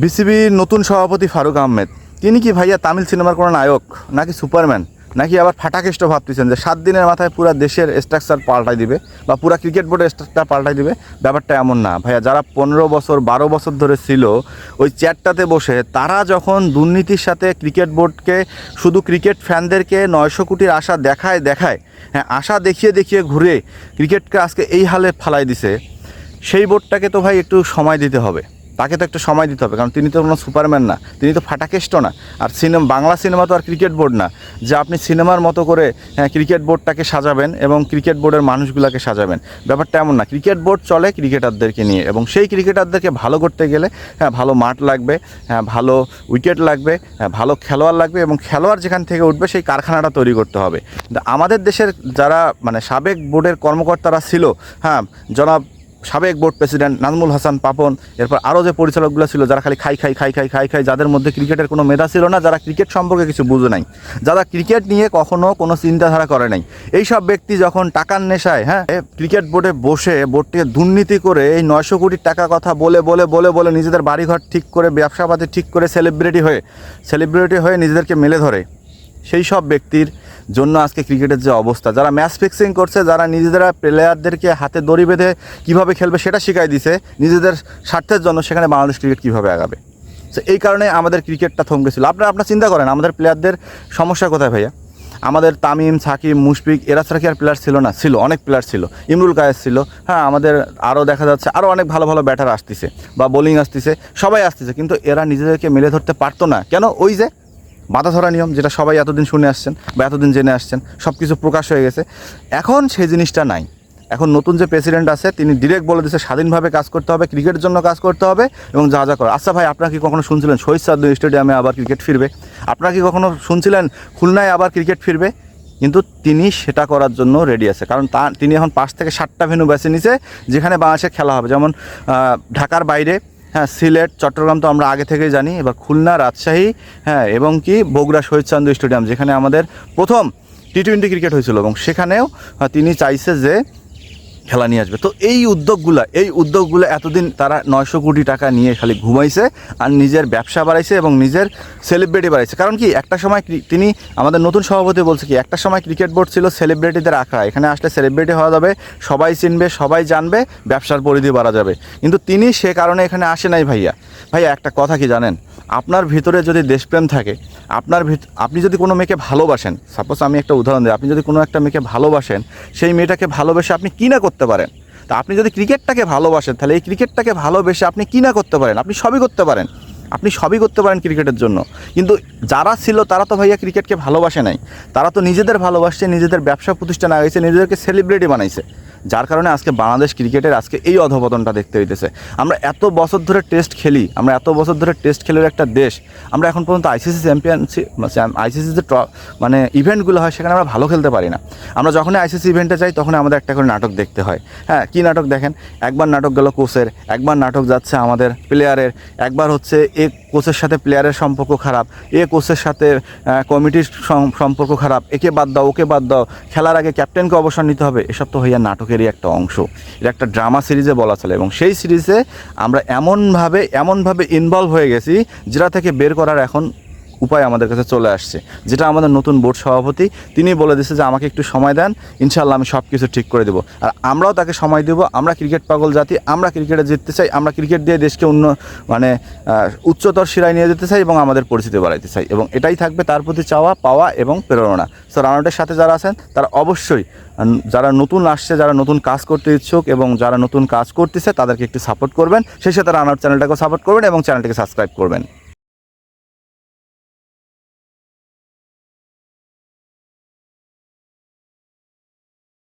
বিসিবির নতুন সভাপতি ফারুক আহমেদ। তিনি কি ভাইয়া তামিল সিনেমার কোনো নায়ক, নাকি সুপারম্যান, নাকি আবার ফাটাকেষ্ট ভাবতেছেন যে সাত দিনের মাথায় পুরা দেশের স্ট্রাকচার পাল্টাই দিবে বা পুরা ক্রিকেট বোর্ডের স্ট্রাকচার পাল্টাই দিবে? ব্যাপারটা এমন না। ভাইয়া, যারা পনেরো বছর, বারো বছর ধরে ছিল, ওই চেয়ারটাতে বসে তারা যখন দুর্নীতির সাথে ক্রিকেট বোর্ডকে, শুধু ক্রিকেট ফ্যানদেরকে নয়শো কোটির আশা দেখায় দেখায় হ্যাঁ আশা দেখিয়ে দেখিয়ে ঘুরে ক্রিকেটকে আজকে এই হালে ফালাই দিছে, সেই বোর্ডটাকে তো ভাই একটু সময় দিতে হবে। তাকে তো একটু সময় দিতে হবে, কারণ তিনি তো কোনো সুপারম্যান না, তিনি তো ফাটাকেষ্ট না। আর সিনেমা বাংলা সিনেমা তো আর ক্রিকেট বোর্ড না, যে আপনি সিনেমার মতো করে হ্যাঁ ক্রিকেট বোর্ডটাকে সাজাবেন এবং ক্রিকেট বোর্ডের মানুষগুলোকে সাজাবেন। ব্যাপারটা এমন না, ক্রিকেট বোর্ড চলে ক্রিকেটারদেরকে নিয়ে এবং সেই ক্রিকেটারদেরকে ভালো করতে গেলে হ্যাঁ ভালো মাঠ লাগবে হ্যাঁ ভালো উইকেট লাগবে হ্যাঁ ভালো খেলোয়াড় লাগবে এবং খেলোয়াড় যেখান থেকে উঠবে সেই কারখানাটা তৈরি করতে হবে। আমাদের দেশের যারা মানে সাবেক বোর্ডের কর্মকর্তারা ছিল হ্যাঁ জনাব সাবেক বোর্ড প্রেসিডেন্ট নাজমুল হাসান পাপন, এরপর আরও যে পরিচালকগুলো ছিল, যারা খালি খাই খাই খাই খাই খাই খাই, যাদের মধ্যে ক্রিকেটের কোনো মেধা ছিল না, যারা ক্রিকেট সম্পর্কে কিছু বুঝে নাই, যারা ক্রিকেট নিয়ে কখনো কোনো চিন্তাধারা করে নাই। এই সব ব্যক্তি যখন টাকার নেশায় হ্যাঁ ক্রিকেট বোর্ডে বসে, বোর্ডটিকে দুর্নীতি করে এই নয়শো কোটি টাকা কথা বলে বলে বলে বলে নিজেদের বাড়িঘর ঠিক করে, ব্যবসাপাতি ঠিক করে সেলিব্রিটি হয়ে সেলিব্রিটি হয়ে নিজেদেরকে মেলে ধরে সেই সব ব্যক্তির জন্য আজকে ক্রিকেটের যে অবস্থা, যারা ম্যাচ ফিক্সিং করছে, যারা নিজেরা প্লেয়ারদেরকে হাতে দড়ি বেঁধে কীভাবে খেলবে সেটা শিখাই দিছে, নিজেদের স্বার্থের জন্য সেখানে বাংলাদেশ ক্রিকেট কীভাবে আগাবে। তো এই কারণে আমাদের ক্রিকেটটা থমকে ছিল। আপনারা, আপনার চিন্তা করেন, আমাদের প্লেয়ারদের সমস্যা কোথায় ভাইয়া? আমাদের তামিম, সাকিব, মুশফিক, এরা ছাড়া কি আর প্লেয়ার ছিল না? ছিল, অনেক প্লেয়ার ছিল। ইমরুল কায়েস ছিল। হ্যাঁ আমাদের আরও দেখা যাচ্ছে আরও অনেক ভালো ভালো ব্যাটার আসতেছে বা বোলিং আসতেছে, সবাই আসতেছে, কিন্তু এরা নিজেদেরকে মেলে ধরতে পারতো না। কেন? ওই যে বাধা ধরা নিয়ম যেটা সবাই এতদিন শুনে আসছেন বা এতদিন জেনে আসছেন সব কিছু প্রকাশ হয়ে গেছে। এখন সেই জিনিসটা নাই। এখন নতুন যে প্রেসিডেন্ট আছে, তিনি ডিরেক্ট বলে দিচ্ছে স্বাধীনভাবে কাজ করতে হবে, ক্রিকেটের জন্য কাজ করতে হবে এবং যা যা করে আচ্ছা ভাই, আপনারা কি কখনো শুনছিলেন শহীদ সাদ্দ স্টেডিয়ামে আবার ক্রিকেট ফিরবে? আপনারা কি কখনো শুনছিলেন খুলনায় আবার ক্রিকেট ফিরবে? কিন্তু তিনি সেটা করার জন্য রেডি আছে। কারণ তা, তিনি এখন পাঁচ থেকে সাতটা ভেন্যু বেছে নিছে যেখানে বাংলাদেশে খেলা হবে। যেমন ঢাকার বাইরে হ্যাঁ সিলেট, চট্টগ্রাম তো আমরা আগে থেকেই জানি। এবার খুলনা, রাজশাহী হ্যাঁ এবং কি বগুড়া শহীদ চান্দ স্টেডিয়াম, যেখানে আমাদের প্রথম টি টোয়েন্টি ক্রিকেট হয়েছিল। এবং সেখানেও তিনি চাইছে যে খেলা নিয়ে আসবে। তো এই উদ্যোগগুলা, এই উদ্যোগগুলো এতদিন তারা নয়শো কোটি টাকা নিয়ে খালি ঘুমাইছে আর নিজের ব্যবসা বাড়াইছে এবং নিজের সেলিব্রিটি বাড়াইছে। কারণ কি, একটা সময় তিনি আমাদের নতুন সভাপতি বলছে কি, একটা সময় ক্রিকেট বোর্ড ছিল সেলিব্রিটিদের আখড়া এখানে আসলে সেলিব্রিটি হওয়া যাবে, সবাই চিনবে, সবাই জানবে, ব্যবসার পরিধি বাড়া যাবে। কিন্তু তিনি সে কারণে এখানে আসে নাই ভাইয়া। ভাইয়া, একটা কথা কি জানেন? আপনার ভিতরে যদি দেশপ্রেম থাকে, আপনার আপনি যদি কোনো মেয়েকে ভালোবাসেন সাপোজ আমি একটা উদাহরণ দিই, আপনি যদি কোনো একটা মেয়েকে ভালোবাসেন, সেই মেয়েটাকে ভালোবেসে আপনি কী না করতে পারেন? তা আপনি যদি ক্রিকেটটাকে ভালোবাসেন, তাহলে এই ক্রিকেটটাকে ভালোবেসে আপনি কী না করতে পারেন? আপনি সবই করতে পারেন। আপনি সবই করতে পারেন ক্রিকেটের জন্য। কিন্তু যারা ছিল, তারা তো ভাইয়া ক্রিকেটকে ভালোবাসে নাই। তারা তো নিজেদের ভালোবাসছে, নিজেদের ব্যবসা প্রতিষ্ঠান আগেছে নিজেদেরকে সেলিব্রিটি বানাইছে। যার কারণে আজকে বাংলাদেশ ক্রিকেটের আজকে এই অধপতনটা দেখতে হইতেছে। আমরা এত বছর ধরে টেস্ট খেলি, আমরা এত বছর ধরে টেস্ট খেলের একটা দেশ, আমরা এখন পর্যন্ত আইসিসি চ্যাম্পিয়নশিপ আইসিসি যে ট্র- মানে ইভেন্টগুলো হয়, সেখানে আমরা ভালো খেলতে পারি না। আমরা যখনই আইসিসি ইভেন্টে যাই তখন আমাদের একটা করে নাটক দেখতে হয়। হ্যাঁ কী নাটক দেখেন? একবার নাটক গেল কোচের, একবার নাটক যাচ্ছে আমাদের প্লেয়ারের একবার হচ্ছে এ কোচের সাথে প্লেয়ারের সম্পর্ক খারাপ, এ কোচের সাথে কমিটির সম্পর্ক খারাপ, একে বাদ দাও, ওকে বাদ দাও, খেলার আগে ক্যাপ্টেনকে অবসর নিতে হবে, এসব তো হইয়া নাটকেরই একটা অংশ। এটা একটা ড্রামা সিরিজে বলা চলে এবং সেই সিরিজে আমরা এমনভাবে এমনভাবে ইনভলভ হয়ে গেছি, যেটা থেকে বের করার এখন উপায় আমাদের কাছে চলে আসছে। যেটা আমাদের নতুন বোর্ড সভাপতি তিনি বলে দিচ্ছে যে, আমাকে একটু সময় দেন ইনশাল্লাহ আমি সব কিছু ঠিক করে দেবো। আর আমরাও তাকে সময় দেবো, আমরা ক্রিকেট পাগল জাতি, আমরা ক্রিকেটে জিততে চাই, আমরা ক্রিকেট দিয়ে দেশকে অন্য মানে উচ্চতর শিরায় নিয়ে যেতে চাই এবং আমাদের পরিচিতি বাড়াইতে চাই। এবং এটাই থাকবে তার প্রতি চাওয়া, পাওয়া এবং প্রেরণা। সো রানাউটের সাথে যারা আছেন, তারা অবশ্যই যারা নতুন আসছে, যারা নতুন কাজ করতে ইচ্ছুক এবং যারা নতুন কাজ করতেছে, তাদেরকে একটু সাপোর্ট করবেন। সেই সাথে রানাউট চ্যানেলটাকেও সাপোর্ট করবেন এবং চ্যানেলটিকে সাবস্ক্রাইব করবেন।